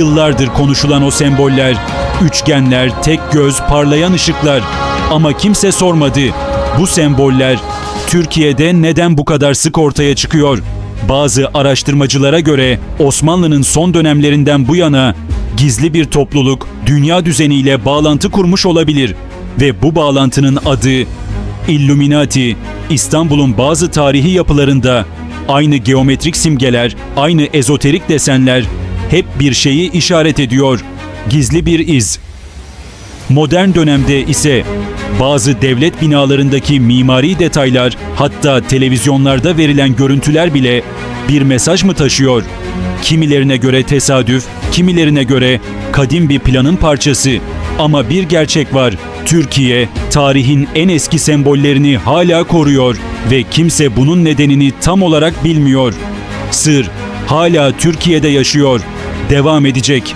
Yıllardır konuşulan o semboller, üçgenler, tek göz, parlayan ışıklar. Ama kimse sormadı. Bu semboller Türkiye'de neden bu kadar sık ortaya çıkıyor? Bazı araştırmacılara göre Osmanlı'nın son dönemlerinden bu yana gizli bir topluluk dünya düzeniyle bağlantı kurmuş olabilir ve bu bağlantının adı Illuminati. İstanbul'un bazı tarihi yapılarında aynı geometrik simgeler, aynı ezoterik desenler hep bir şeyi işaret ediyor. Gizli bir iz. Modern dönemde ise bazı devlet binalarındaki mimari detaylar hatta televizyonlarda verilen görüntüler bile bir mesaj mı taşıyor? Kimilerine göre tesadüf, kimilerine göre kadim bir planın parçası. Ama bir gerçek var. Türkiye tarihin en eski sembollerini hala koruyor ve kimse bunun nedenini tam olarak bilmiyor. Sır hala Türkiye'de yaşıyor. Devam edecek.